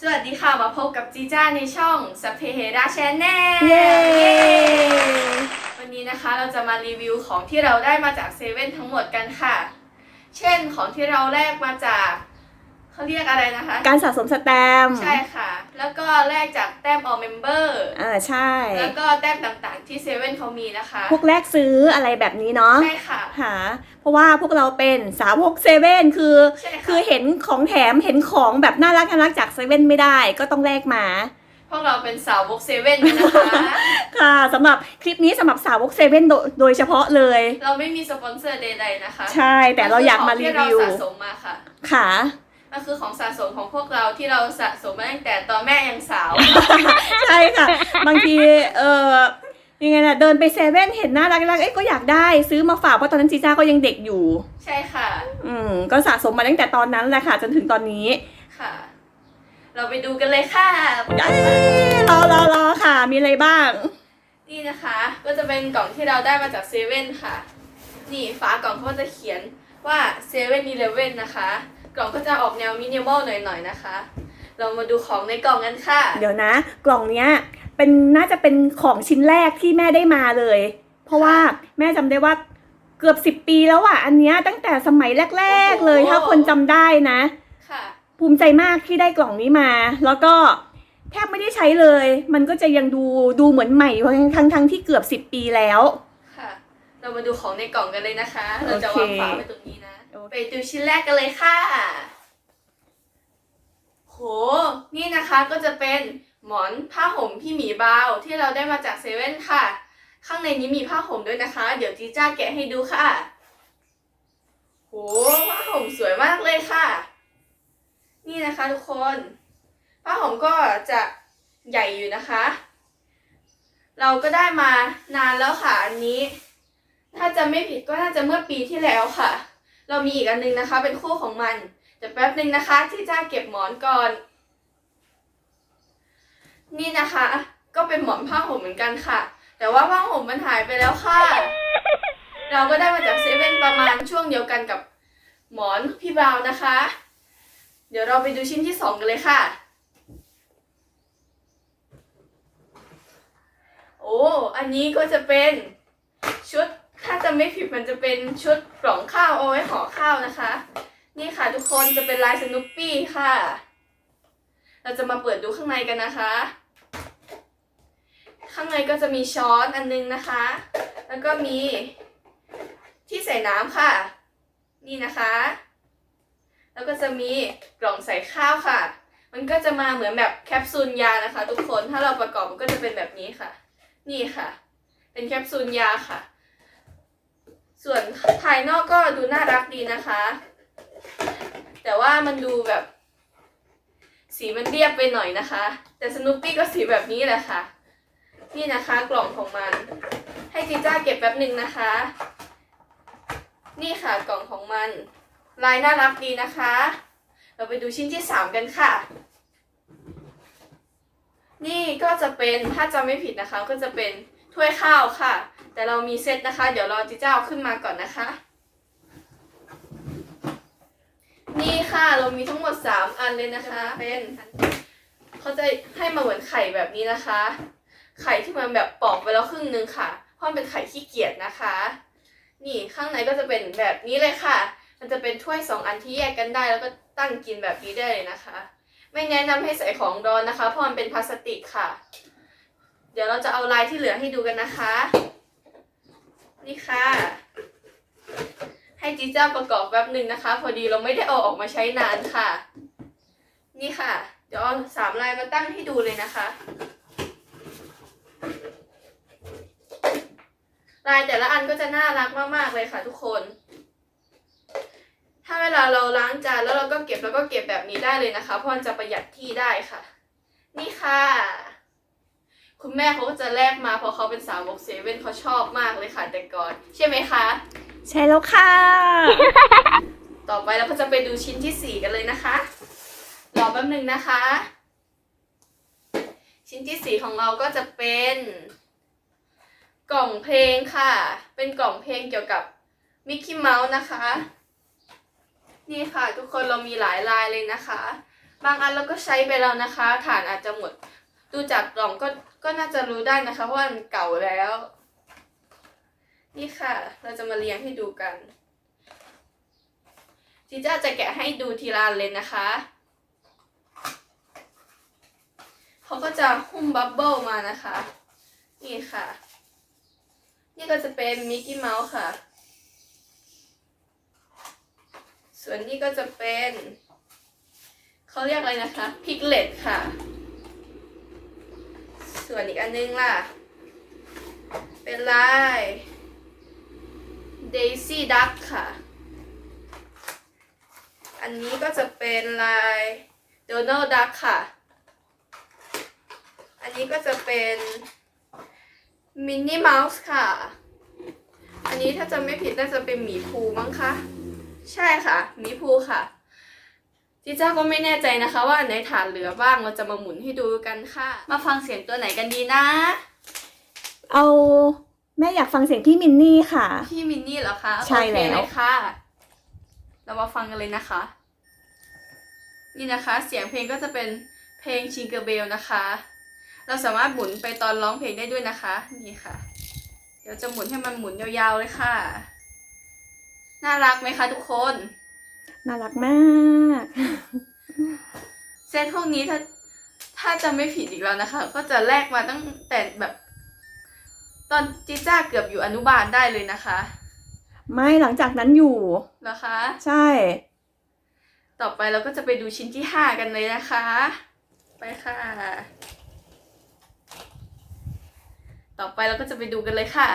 สวัสดีค่ะ มาพบกับจีจ้าในช่องสพเพเฮดาแชนแนลเย้วันนี้นะคะเราจะมารีวิวของที่เราได้มาจากเซเว่นทั้งหมดกันค่ะ เช่นของที่เราแลกมาจาก เขาเรียกอะไรนะคะ การสะสมสแตมป์ใช่ค่ะ แล้วก็แลกจากแต้มออเมมเบอร์อ่าใช่ แล้วก็แต้มต่างๆที่เซเว่นเขามีนะคะ พวกแลกซื้ออะไรแบบนี้เนาะ ใช่ค่ะ ค่ะ เพราะว่าพวกเราเป็นสาวกเซเว่นคือใช่ค่ะ คือเห็นของแถมเห็นของแบบน่ารักน่ารักจากเซเว่นไม่ได้ก็ต้องแลกมา พวกเราเป็นสาวกเซเว่นกันนะคะ ค่ะสำหรับคลิปนี้สำหรับสาวกเซเว่นโดโดยเฉพาะเลย เราไม่มีสปอนเซอร์ใดๆนะคะใช่แต่เราอยากมารีวิวมันคือของที่เราสะสมมาค่ะ ค่ะ มันคือของสะสมของพวกเราที่เราสะสมมาตั้งแต่ตอนแม่ยังสาว ใช่ค่ะ บางทีเออยังไงนะเดินไปเซเว่นเห็นน่ารักน่ารักเอ้ยก็อยากได้ซื้อมาฝากเพราะตอนนั้นจีจ้าก็ยังเด็กอยู่ ใช่ค่ะ อืมก็สะสมมาตั้งแต่ตอนนั้นแหละค่ะ จนถึงตอนนี้ค่ะ เราไปดูกันเลยค่ะเอ้ยรอรอรอค่ะ มีอะไรบ้าง นี่นะคะ ก็จะเป็นกล่องที่เราได้มาจากเซเว่นค่ะ นี่ฝากล่องเขาก็จะเขียนว่าเซเว่นอีเลเว่นนะคะ กล่องก็จะออกแนวมินิมอลหน่อยๆนะคะ เรามาดูของในกล่องกันค่ะ เดี๋ยวนะ กล่องเนี้ยเป็นน่าจะเป็นของชิ้นแรกที่แม่ได้มาเลย เพราะว่าแม่จำได้ว่าเกือบสิบปีแล้วอะ อันเนี้ยตั้งแต่สมัยแรก ๆ เลยโอ้โห ถ้าคนจำได้นะ ค่ะ ภูมิใจมากที่ได้กล่องนี้มา แล้วก็แทบไม่ได้ใช้เลย มันก็จะยังดูดูเหมือนใหม่ทั้งทั้งๆที่เกือบสิบปีแล้ว ค่ะ เรามาดูของในกล่องกันเลยนะคะ เราจะโอเควางฝาไว้ตรงนี้นะ ไปดูชิ้นแรกกันเลยค่ะ โห นี่นะคะก็จะเป็นหมอนผ้าห่มพี่หมีบาวที่เราได้มาจากเซเว่นค่ะ ข้างในนี้มีผ้าห่มด้วยนะคะ เดี๋ยวจีจ้าแกะให้ดูค่ะ โห ผ้าห่มสวยมากเลยค่ะ นี่นะคะทุกคน ผ้าห่มก็จะใหญ่อยู่นะคะ เราก็ได้มานานแล้วค่ะอันนี้ ถ้าจะไม่ผิดก็น่าจะเมื่อปีที่แล้วค่ะ เรามีอีกอันนึงนะคะ เป็นคู่ของมันแต่แป๊บนึงนะคะที่จ้าเก็บหมอนก่อน นี่นะคะ ก็เป็นหมอนผ้าห่มเหมือนกันค่ะ แต่ว่าผ้าห่มมันหายไปแล้วค่ะ เราก็ได้มาจากเซเว่นประมาณช่วงเดียวกันกับหมอนพี่บราวน์นะคะ เดี๋ยวเราไปดูชิ้นที่สองกันเลยค่ะ โอ้ อันนี้ก็จะเป็นชุด ถ้าจะไม่ผิดมันจะเป็นชุดกล่องข้าวเอาไว้ห่อข้าวนะคะ นี่ค่ะทุกคนจะเป็นลายสนุปปี้ค่ะ เราจะมาเปิดดูข้างในกันนะคะ ข้างในก็จะมีช้อนอันนึงนะคะ แล้วก็มีที่ใส่น้ำค่ะ นี่นะคะ แล้วก็จะมีกล่องใส่ข้าวค่ะ มันก็จะมาเหมือนแบบแคปซูลยานะคะ ทุกคนถ้าเราประกอบมันก็จะเป็นแบบนี้ค่ะ นี่ค่ะ เป็นแคปซูลยาค่ะ ส่วนภายนอกก็ดูน่ารักดีนะคะ แต่ว่ามันดูแบบ สีมันเรียบไปหน่อยนะคะ แต่สนุปปี้ก็สีแบบนี้แหละค่ะ นี่นะคะกล่องของมัน ให้จีจ้าเก็บแป๊บหนึ่งนะคะ นี่ค่ะกล่องของมัน ลายน่ารักดีนะคะ เราไปดูชิ้นที่สามกันค่ะ นี่ก็จะเป็นถ้าจำไม่ผิดนะคะก็จะเป็น ถ้วยข้าวค่ะ แต่เรามีเซตนะคะ เดี๋ยวรอจีจ้าขึ้นมาก่อนนะคะ นี่ค่ะเรามีทั้งหมด 3 อันเลยนะคะ เป็นเขาจะให้มาเหมือนไข่แบบนี้นะคะ ไข่ที่มันแบบปอกไปแล้วครึ่งนึงค่ะ เพราะมันเป็นไข่ขี้เกียจนะคะ นี่ข้างในก็จะเป็นแบบนี้เลยค่ะ มันจะเป็นถ้วย 2 อันที่แยกกันได้แล้วก็ตั้งกินแบบนี้ได้เลยนะคะ ไม่แนะนำให้ใส่ของร้อนนะคะ เพราะมันเป็นพลาสติกค่ะ เดี๋ยวเราจะเอาลายที่เหลือให้ดูกันนะคะ นี่ค่ะ ให้จีจ้าประกอบแป๊บหนึ่งนะคะ พอดีเราไม่ได้เอาออกมาใช้นานค่ะ นี่ค่ะ เดี๋ยวเอาสามลายมาตั้งให้ดูเลยนะคะ ลายแต่ละอันก็จะน่ารักมากๆเลยค่ะทุกคน ถ้าเวลาเราล้างจานแล้วเราก็เก็บแล้วก็เก็บแบบนี้ได้เลยนะคะ เพราะมันจะประหยัดที่ได้ค่ะ นี่ค่ะ คุณแม่เขาก็จะแลกมาเพราะเขาเป็นสาวกเซเว่นเขาชอบมากเลยค่ะแต่ก่อน ใช่ไหมคะ ใช่แล้วค่ะ ต่อไปเราก็จะไปดูชิ้นที่สี่กันเลยนะคะรอแป๊บหนึ่งนะคะ ชิ้นที่สี่ของเราก็จะเป็น กล่องเพลงค่ะ เป็นกล่องเพลงเกี่ยวกับมิกกี้เมาส์นะคะ นี่ค่ะ ทุกคนเรามีหลายลายเลยนะคะ บางอันเราก็ใช้ไปแล้วนะคะ ฐานอาจจะหมด ดูจากกล่องก็ ก็น่าจะรู้ได้นะคะเพราะว่ามันเก่าแล้ว นี่ค่ะ เราจะมาเรียงให้ดูกันจีจ้าจะแกะให้ดูทีละเลยนะคะเขาก็จะหุ้มบับเบิลมานะคะ นี่ค่ะ นี่ก็จะเป็นมิกกี้เมาส์ค่ะ ส่วนนี้ก็จะเป็นเขาเรียกอะไรนะคะ พิกเลตค่ะ ส่วนอีกอันนึงล่ะ เป็นลายเดซี่ดักค่ะ อันนี้ก็จะเป็นลายโดนัลดักค่ะ อันนี้ก็จะเป็นมินนี่เมาส์ค่ะ อันนี้ถ้าจะไม่ผิดน่าจะเป็นหมีภูมั้งคะ ใช่ค่ะ หมีภูค่ะ จิจ้าก็ไม่แน่ใจนะคะ ว่าอันไหนฐานเหลือบ้างเราจะมาหมุนให้ดูกันค่ะ มาฟังเสียงตัวไหนกันดีนะ เอาแม่อยากฟังเสียงพี่มินนี่ค่ะ พี่มินนี่เหรอคะใช่แล้ว โอเคเลยค่ะ เรามาฟังกันเลยนะคะ นี่นะคะ เสียงเพลงก็จะเป็นเพลงชิงเกอร์เบลนะคะ เราสามารถหมุนไปตอนร้องเพลงได้ด้วยนะคะ นี่ค่ะ เดี๋ยวจะหมุนให้มันหมุนยาวๆเลยค่ะ น่ารักไหมคะทุกคน น่ารักมาก เซตพวกนี้ถ้าถ้าจะไม่ผิดอีกแล้วนะคะ ก็จะแลกมาตั้งแต่แบบ ตอนจิจ้าเกือบอยู่อนุบาลได้เลยนะคะ ไม่หลังจากนั้นอยู่เหรอคะ ใช่ ต่อไปเราก็จะไปดูชิ้นที่ห้ากันเลยนะคะ ไปค่ะ ต่อไปเราก็จะไปดูกันเลยค่ะ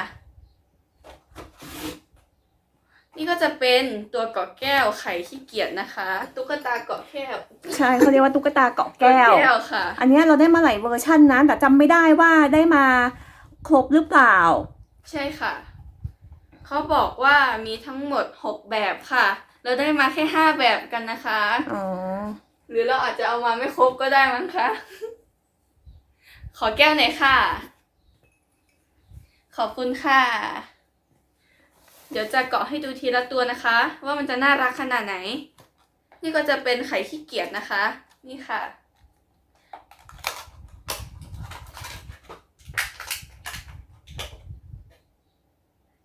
นี่ก็จะเป็นตัวเกาะแก้วไข่ขี้เกียจนะคะ ตุ๊กตาเกาะแก้วใช่เขาเรียกว่าตุ๊กตาเกาะแก้ว เกาะแก้วค่ะ อันเนี้ยเราได้มาหลายเวอร์ชันนะแต่จำไม่ได้ว่าได้มาครบหรือเปล่า ใช่ค่ะ เขาบอกว่ามีทั้งหมดหกแบบค่ะ เราได้มาแค่ห้าแบบกันนะคะ อ๋อ หรือเราอาจจะเอามาไม่ครบก็ได้มั้งคะ ขอแก้วหน่อยค่ะ ขอบคุณค่ะ เดี๋ยวจะเกาะให้ดูทีละตัวนะคะ ว่ามันจะน่ารักขนาดไหน นี่ก็จะเป็นไข่ขี้เกียจนะคะ นี่ค่ะ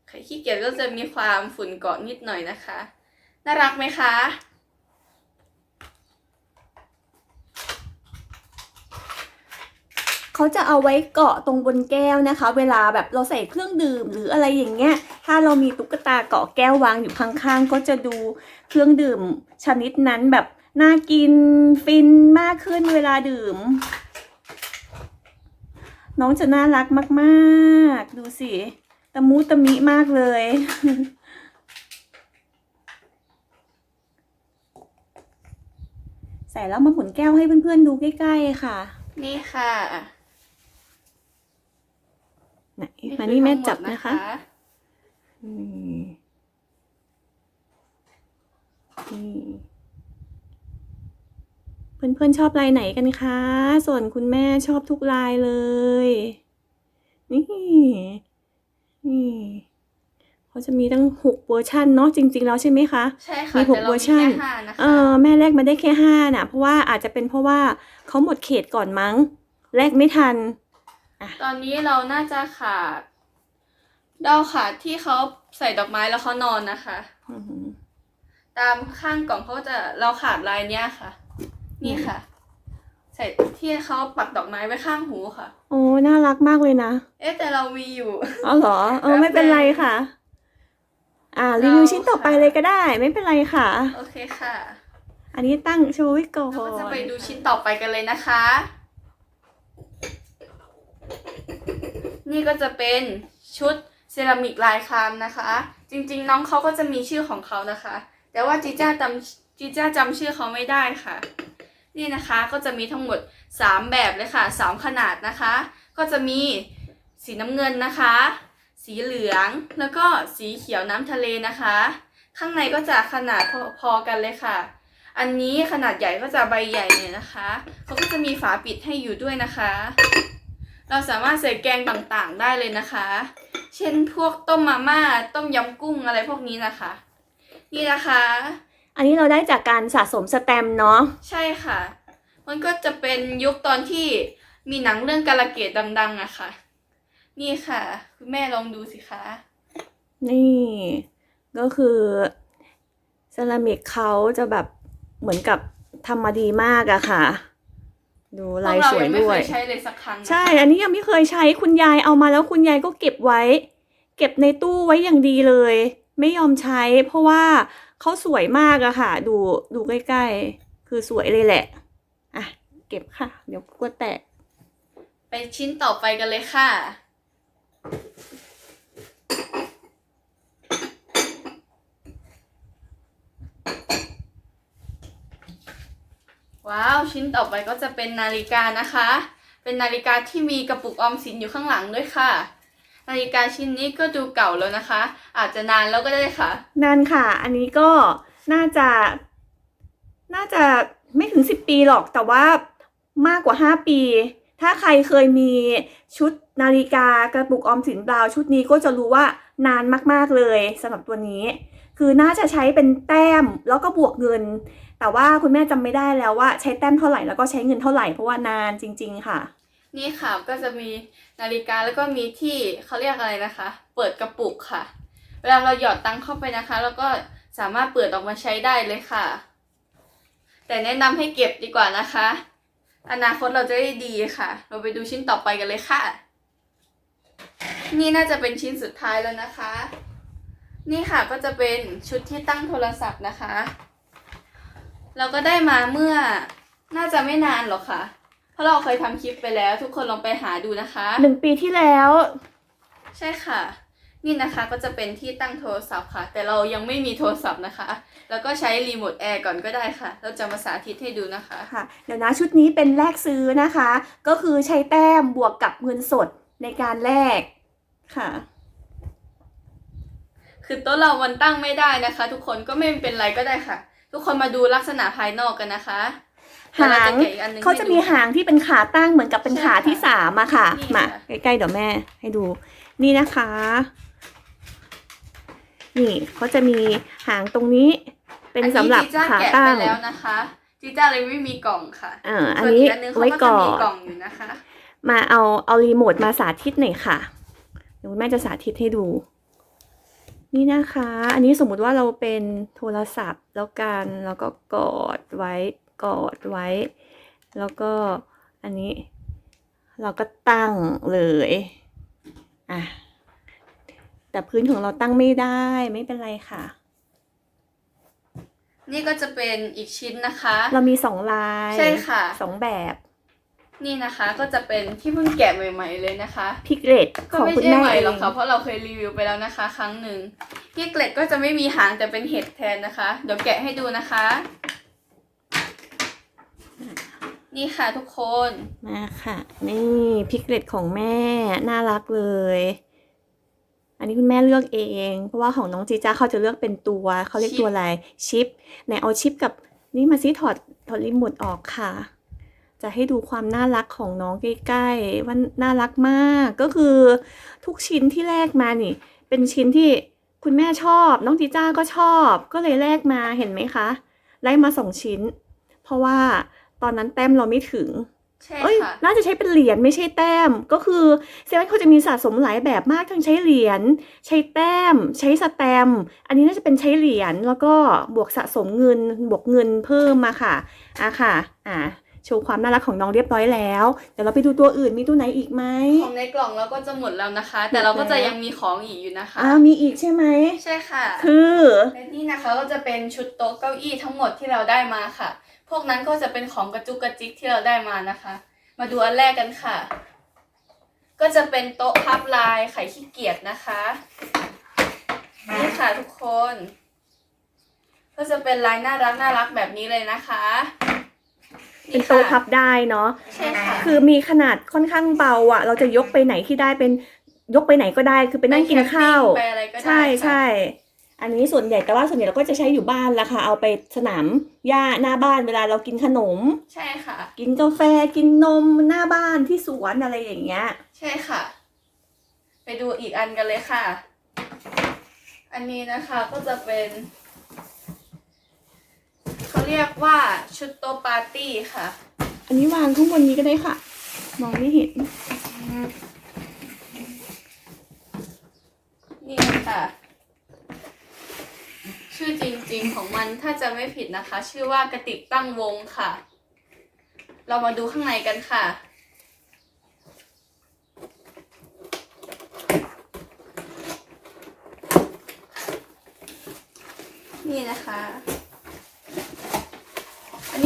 ไข่ขี้เกียจก็จะมีความฝุ่นเกาะนิดหน่อยนะคะ น่ารักไหมคะ เขาจะเอาไว้เกาะตรงบนแก้วนะคะ เวลาแบบเราใส่เครื่องดื่มหรืออะไรอย่างเงี้ย ถ้าเรามีตุ๊กตาเกาะแก้ววางอยู่ข้างๆ ก็จะดูเครื่องดื่มชนิดนั้นแบบน่ากินฟินมากขึ้นเวลาดื่ม น้องจะน่ารักมากๆ ดูสิตะมูตะมิมากเลยใส่แล้วมาหมุนแก้วให้เพื่อนๆดูใกล้ๆค่ะ นี่ค่ะ ไหนคือมานี่แม่ทั้งหดจับนะคะนี่นี่เพื่อนๆชอบลายไหนกันคะ ส่วนคุณแม่ชอบทุกลายเลย นี่ นี่เขาจะมีตั้งหกเวอร์ชันเนาะจริง ๆ แล้วใช่ไหมคะ ใช่ค่ะ มีหกแต่เราเวอร์ชันมีแค่ห้านะคะเออแม่แลกมาได้แค่ห้าน่ะ เพราะว่าอาจจะเป็นเพราะว่าเขาหมดเขตก่อนมั้งแลกไม่ทัน ตอนนี้เราน่าจะขาดดาวขาดที่เขาใส่ดอกไม้แล้วเขานอนนะคะอือหือตามข้างกล่องเขาจะเราขาดลายเนี้ยค่ะ นี่ค่ะ ใส่ที่เขาปักดอกไม้ไว้ข้างหูค่ะ โอ้น่ารักมากเลยนะ เอ๊ะแต่เรามีอยู่ อ๋อเหรอ เออไม่เป็นไรค่ะ อ่ารีวิวชิ้นต่อไปเลยก็ได้ ไม่เป็นไรค่ะ โอเคค่ะ อันนี้ตั้งโชว์ไว้ก่อนเราก็จะไปดูชิ้นต่อไปกันเลยนะคะ นี่ก็จะเป็นชุดเซรามิกลายครามนะคะ จริงๆ น้องเขาก็จะมีชื่อของเขานะคะ แต่ว่าจีจ้าจำจีจ้าจำชื่อเขาไม่ได้ค่ะ นี่นะคะก็จะมีทั้งหมด 3 แบบเลยค่ะ 3 ขนาดนะคะ ก็จะมีสีน้ำเงินนะคะ สีเหลืองแล้วก็สีเขียวน้ำทะเลนะคะ ข้างในก็จะขนาดพอๆกันเลยค่ะ อันนี้ขนาดใหญ่ก็จะใบใหญ่เนี่ยนะคะเขาก็จะมีฝาปิดให้อยู่ด้วยนะคะ เราสามารถใส่แกงต่างๆได้เลยนะคะ เช่นพวกต้มมาม่า ต้มยำกุ้งอะไรพวกนี้นะคะ นี่นะคะ อันนี้เราได้จากการสะสมสแตมป์เนาะ ใช่ค่ะ มันก็จะเป็นยุคตอนที่มีหนังเรื่องกาลเกตดังๆอะค่ะ นี่ค่ะ คุณแม่ลองดูสิคะ นี่ก็คือเซรามิกเขาจะแบบเหมือนกับทำมาดีมากอะค่ะ ดูพวลายกเราสวยยังไม่ด้เควยยใช้เลยสักครั้งนะคะใช่ อันนี้ยังไม่เคยใช้คุณยายเอามาแล้วคุณยายก็เก็บไว้ เก็บในตู้ไว้อย่างดีเลย ไม่ยอมใช้ เพราะว่าเขาสวยมากอะค่ะ ดูดูใกล้ๆ คือสวยเลยแหละอะเก็บค่ะ เดี๋ยวกลัวแตก ไปชิ้นต่อไปกันเลยค่ะ ว้าว ชิ้นต่อไปก็จะเป็นนาฬิกานะคะ เป็นนาฬิกาที่มีกระปุกออมสินอยู่ข้างหลังด้วยค่ะ นาฬิกาชิ้นนี้ก็ดูเก่าแล้วนะคะ อาจจะนานแล้วก็ได้ค่ะนั่นค่ะ อันนี้ก็น่าจะ น่าจะไม่ถึงสิบปีหรอก แต่ว่ามากกว่าห้าปี ถ้าใครเคยมีชุดนาฬิกากระปุกออมสินบราวชุดนี้ก็จะรู้ว่านานมากๆเลยสำหรับตัวนี้ คือน่าจะใช้เป็นแต้มแล้วก็บวกเงิน แต่ว่าคุณแม่จำไม่ได้แล้วว่าใช้แต้มเท่าไหร่แล้วก็ใช้เงินเท่าไหร่เพราะว่านานจริง ๆ ค่ะ นี่ค่ะก็จะมีนาฬิกาแล้วก็มีที่เขาเรียกอะไรนะคะ เปิดกระปุกค่ะ เวลาเราหยอดตังค์เข้าไปนะคะ แล้วก็สามารถเปิดออกมาใช้ได้เลยค่ะ แต่แนะนำให้เก็บดีกว่านะคะ อนาคตเราจะได้ดีค่ะ เราไปดูชิ้นต่อไปกันเลยค่ะ นี่น่าจะเป็นชิ้นสุดท้ายแล้วนะคะ นี่ค่ะก็จะเป็นชุดที่ตั้งโทรศัพท์นะคะ เราก็ได้มาเมื่อน่าจะไม่นานหรอกค่ะ เพราะเราเคยทำคลิปไปแล้ว ทุกคนลองไปหาดูนะคะ หนึ่งปีที่แล้ว ใช่ค่ะ นี่นะคะก็จะเป็นที่ตั้งโทรศัพท์ค่ะ แต่เรายังไม่มีโทรศัพท์นะคะ แล้วก็ใช้รีโมทแอร์ก่อนก็ได้ค่ะ เราจะมาสาธิตให้ดูนะคะ ค่ะเดี๋ยวนะชุดนี้เป็นแลกซื้อนะคะ ก็คือใช้แต้มบวกกับเงินสดในการแลกค่ะ คือโต๊ะเรามันตั้งไม่ได้นะคะ ทุกคนก็ไม่เป็นไรก็ได้ค่ะ ทุกคนมาดูลักษณะภายนอกกันนะคะหางเดี๋ยวเรจะแกะอีกอันหนึ่งเขาจะมีให้ดูหางที่เป็นขาตั้งเหมือนกับเป็นใช่ขาค่ะที่สามอะค่ะนี่มาค่ะใกล้ๆเดี๋ยวแม่ให้ดู นี่นะคะ นี่เขาจะมีหางตรงนี้ เป็นสำหรับอันนี้จีจ้ขาแกะตั้ไปงแล้วนะคะจีจ้าเลยไม่มีกล่องค่ะอ่าอันส่วนนี้อีกอันนึงเขาไว้ก็ก่จะอมีนกล่องอยู่นะคะ มาเอาเอารีโมทมาสาธิตหน่อยค่ะเดี๋ยวคุณแม่จะสาธิตให้ดู นี่นะคะ อันนี้สมมุติว่าเราเป็นโทรศัพท์แล้วกันแล้วก็กอดไว้กอดไว้ แล้วก็อันนี้เราก็ตั้งเลยอะแต่พื้นของเราตั้งไม่ได้ไม่เป็นไรค่ะ นี่ก็จะเป็นอีกชิ้นนะคะ เรามีสองลายใช่ค่ะสองแบบ นี่นะคะก็จะเป็นที่เพิ่งแกะใหม่ ๆเลยนะคะ พิกเลตก็ของไม่คุณใช่แม่ใหม่เอหรองกค่ะเพราะเราเคยรีวิวไปแล้วนะคะ ครั้งหนึ่งที่เกล็ดก็จะไม่มีหางแต่เป็นเห็ดแทนนะคะ เดี๋ยวแกะให้ดูนะคะ นี่ค่ะทุกคน มาค่ะ นี่พิกเลตของแม่น่ารักเลย อันนี้คุณแม่เลือกเอง เพราะว่าของน้องจีจ้าเขาจะเลือกเป็นตัวเขาเรียกตัวอะไรชิปไหนเอาชิปกับนี่มาซิถอดถอดรีโมทออกค่ะ จะให้ดูความน่ารักของน้องใกล้ๆว่าน่ารักมากก็คือทุกชิ้นที่แลกมานี่ เป็นชิ้นที่คุณแม่ชอบ น้องจีจ้าก็ชอบ ก็เลยแลกมาเห็นไหมคะไล่มาสองชิ้น เพราะว่าตอนนั้นแต้มเราไม่ถึงใช่เอ้ยค่ะน่าจะใช้เป็นเหรียญไม่ใช่แต้ม ก็คือเซเว่นเขาจะมีสะสมหลายแบบมากทั้งใช้เหรียญใช้แต้ม ใช้สแตมป์อันนี้น่าจะเป็นใช้เหรียญแล้วก็บวกสะสมเงินบวกเงินเพิ่มมาค่ะอะค่ะ อะ โชว์ความน่ารักของน้องเรียบร้อยแล้วเดี๋ยวเราไปดูตัวอื่นมีตัวไหนอีกไหมของในกล่องเราก็จะหมดแล้วนะคะ แต่เราก็จะยังมีของอีกอยู่นะคะอ่ามีอีกใช่ไหมใช่ค่ะ คือและนี่นะคะก็จะเป็นชุดโต๊ะเก้าอี้ทั้งหมดที่เราได้มาค่ะ พวกนั้นก็จะเป็นของกระจุกกระจิกที่เราได้มานะคะ มาดูอันแรกกันค่ะ ก็จะเป็นโต๊ะพับลายไข่ขี้เกียจนะคะนี่ค่ะทุกคน ก็จะเป็นลายน่ารักน่ารักแบบนี้เลยนะคะ เป็นโต๊ะพับได้เนาะใช่ค่ะ คือมีขนาดค่อนข้างเบาอะ เราจะยกไปไหนที่ได้เป็นยกไปไหนก็ได้ คือไปนั่งกินข้าว ไปอะไรก็ได้ใช่ค่ะใช่อันนี้ส่วนใหญ่แต่ว่าส่วนใหญ่เราก็จะใช้อยู่บ้านละค่ะ เอาไปสนามหญ้าหน้าบ้านเวลาเรากินขนม ใช่ค่ะ กินกาแฟกินนมหน้าบ้านที่สวนอะไรอย่างเงี้ย ใช่ค่ะ ไปดูอีกอันกันเลยค่ะ อันนี้นะคะก็จะเป็น เขาเรียกว่าชุดโต๊ะปาร์ตี้ค่ะ อันนี้วางข้างบนนี้ก็ได้ค่ะ มองไม่เห็น นี่ค่ะ ชื่อจริงๆของมันถ้าจะไม่ผิดนะคะ ชื่อว่ากระติกตั้งวงค่ะ เรามาดูข้างในกันค่ะนี่นะคะอั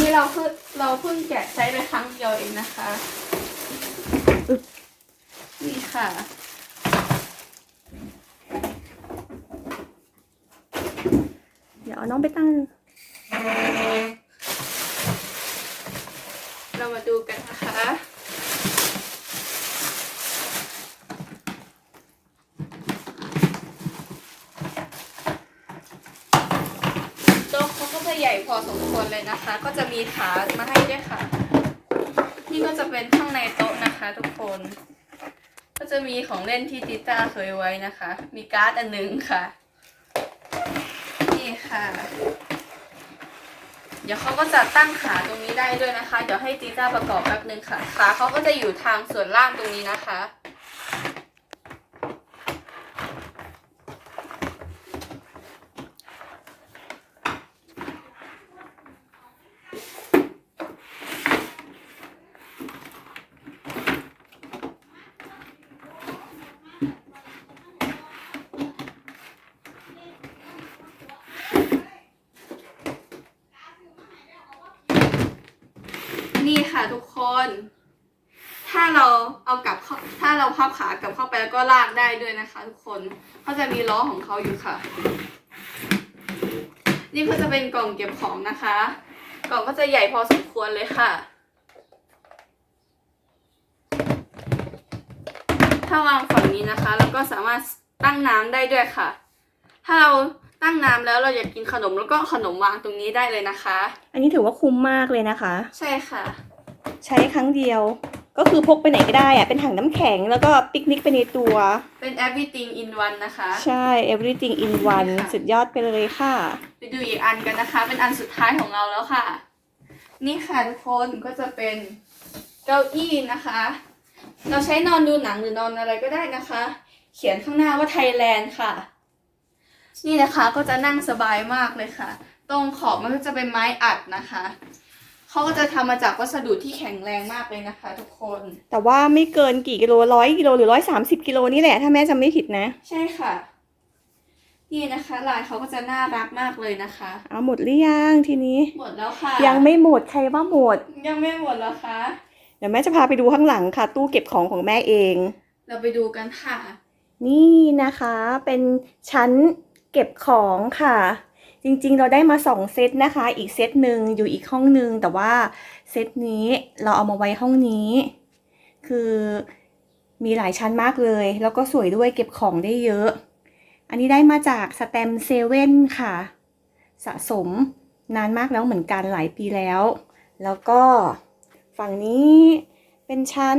นี้เราเพิ่งเราเพิ่งแกะใช้ไปครั้งเดียวเองนะคะ นี่ค่ะ เดี๋ยวเอาน้องไปตั้ง เรามาดูกันนะคะ โต๊ะเขาก็จะใหญ่ พอสมควรเลยนะคะ ก็จะมีขามาให้ด้วยค่ะ นี่ก็จะเป็นข้างในโต๊ะนะคะ ทุกคน ก็จะมีของเล่นที่ติต้าเคยไว้นะคะ มีการ์ดอันหนึ่งค่ะ นี่ค่ะ เดี๋ยวเขาก็จะตั้งขาตรงนี้ได้ด้วยนะคะ เดี๋ยวให้จีจ้าประกอบแป๊บนึงค่ะ ขาเขาก็จะอยู่ทางส่วนล่างตรงนี้นะคะ นี่ค่ะทุกคน ถ้าเราเอากลับเข้าถ้าเราพับขากลับเข้าไปแล้วก็ลากได้ด้วย นะคะทุกคนเขาจะมีล้อของเขาอยู่ค่ะ นี่ก็จะเป็นกล่องเก็บของนะคะ กล่องก็จะใหญ่พอสมควรเลยค่ะ ถ้าวางฝั่งนี้นะคะ แล้วก็สามารถตั้งน้ำได้ด้วยค่ะ ถ้าเราตั้งน้ำแล้วเราอยากกินขนมแล้วก็ขนมวางตรงนี้ได้เลยนะคะ อันนี้ถือว่าคุ้มมากเลยนะคะ ใช่ค่ะ ใช้ครั้งเดียว ก็คือพกไปไหนก็ได้อะเป็นถังน้ำแข็งแล้วก็ปิกนิกไปในตัว เป็น everything in one นะคะ ใช่ everything in one ค่ะสุดยอดไปเลยค่ะ ไปดูอีกอันกันนะคะ เป็นอันสุดท้ายของเราแล้วค่ะ นี่ค่ะทุกคนก็จะเป็นเก้าอี้นะคะ เราใช้นอนดูหนังหรือนอนอะไรก็ได้นะคะ เขียนข้างหน้าว่าไทยแลนด์ค่ะ นี่นะคะก็จะนั่งสบายมากเลยค่ะ ตรงขอบมันก็จะเป็นไม้อัดนะคะ เขาก็จะทำมาจากวัสดุที่แข็งแรงมากเลยนะคะ ทุกคน แต่ว่าไม่เกินกี่กิโลร้อยกิโลหรือร้อยสามสิบกิโลนี่แหละ ถ้าแม่จำไม่ผิดนะ ใช่ค่ะ นี่นะคะ ลายเขาก็จะน่ารักมากเลยนะคะ เอาหมดหรือยังทีนี้ หมดแล้วค่ะ ยังไม่หมดใครว่าหมด ยังไม่หมดแล้วคะ เดี๋ยวแม่จะพาไปดูข้างหลังค่ะ ตู้เก็บของของแม่เอง เราไปดูกันค่ะ นี่นะคะ เป็นชั้นเก็บของค่ะ จริงๆ เราได้มาสองเซตนะคะ อีกเซตหนึ่งอยู่อีกห้องหนึ่งแต่ว่าเซตนี้เราเอามาไว้ห้องนี้ คือมีหลายชั้นมากเลย แล้วก็สวยด้วยเก็บของได้เยอะ อันนี้ได้มาจากสแตมเซเว่นค่ะ สะสมนานมากแล้วเหมือนกันหลายปีแล้ว แล้วก็ฝั่งนี้เป็นชั้น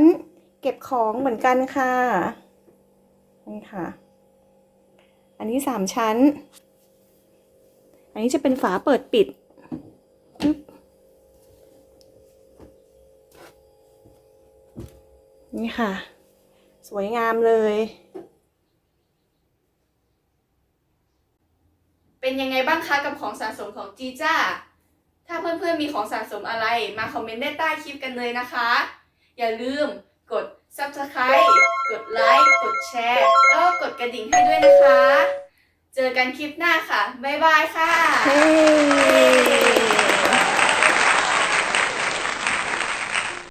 เก็บของเหมือนกันค่ะนี่ค่ะ อันนี้สามชั้น อันนี้จะเป็นฝาเปิดปิด นี่ค่ะ สวยงามเลย เป็นยังไงบ้างคะกับของสะสมของจีจ้า ถ้าเพื่อนๆมีของสะสมอะไรมาคอมเมนต์ได้ใต้คลิปกันเลยนะคะ อย่าลืมกด subscribe กดไลค์ กดแชร์ แล้วก็กดกระดิ่งให้ด้วยนะคะ เจอกันคลิปหน้าค่ะ บ๊ายบายค่ะ